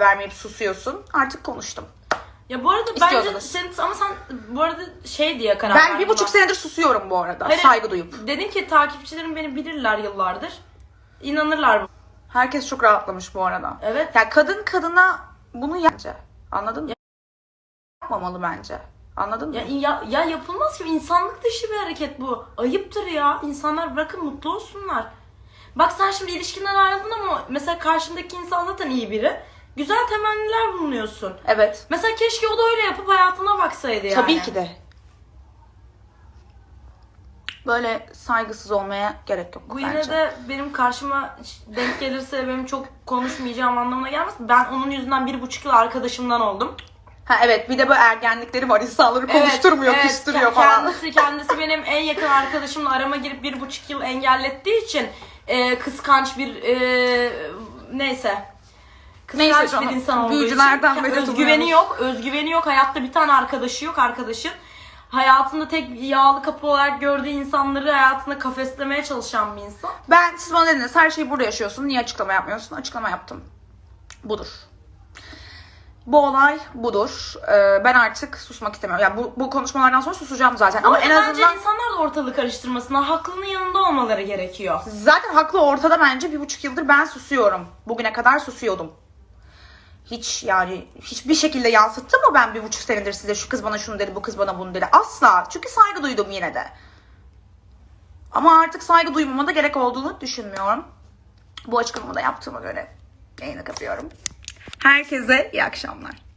vermeyip susuyorsun. Artık konuştum. Ya bu arada bence İstiyordunuz. sen ama sen bu arada şey diye karar Ben verdin bir buçuk bak. senedir susuyorum bu arada. Hayır, Saygı duyup. Dedin ki takipçilerim beni bilirler yıllardır. İnanırlar. Herkes çok rahatlamış bu arada. Evet. Ya kadın kadına bunu yapınca. Anladın mı? Yapmamalı bence. Anladın mı? Ya, ya, ya yapılmaz ki insanlık dışı bir hareket bu. Ayıptır ya. İnsanlar bırakın mutlu olsunlar. Bak sen şimdi ilişkinden ayrıldın ama mesela karşındaki insan zaten iyi biri. Güzel temenniler bulunuyorsun. Evet. Mesela keşke o da öyle yapıp hayatına baksaydı yani. Tabii ki de. Böyle saygısız olmaya gerek yok Bu bence. yine de benim karşıma denk gelirse benim çok konuşmayacağım anlamına gelmez. Ben onun yüzünden bir buçuk yıl arkadaşımdan oldum. Ha evet bir de bu ergenlikleri var insanları konuşturmuyor, Evet, küstürüyor falan. Kendisi, kendisi benim en yakın arkadaşımla arama girip bir buçuk yıl engellettiği için e, kıskanç bir e, neyse. Kıskanç Neyse bir canım, insan olduğu büyücülerden için medet özgüveni umuyoruz. yok. Özgüveni yok. Hayatta bir tane arkadaşı yok arkadaşın. Hayatında tek yağlı kapı olarak gördüğü insanları hayatında kafeslemeye çalışan bir insan. Ben siz bana dediniz her şeyi burada yaşıyorsun. Niye açıklama yapmıyorsun? Açıklama yaptım. Budur. Bu olay budur. Ee, ben artık susmak istemiyorum. Yani bu, bu konuşmalardan sonra susacağım zaten. Ama Ama en bence azından insanlar da ortalığı karıştırmasına haklının yanında olmaları gerekiyor. zaten haklı ortada bence bir buçuk yıldır ben susuyorum. Bugüne kadar susuyordum. Hiç yani hiçbir şekilde yansıttım mı ben bir buçuk senedir size şu kız bana şunu dedi bu kız bana bunu dedi. Asla. Çünkü saygı duydum yine de. Ama artık saygı duymama da gerek olduğunu düşünmüyorum. Bu açıklamamı da yaptığıma göre yayını kapıyorum. Herkese iyi akşamlar.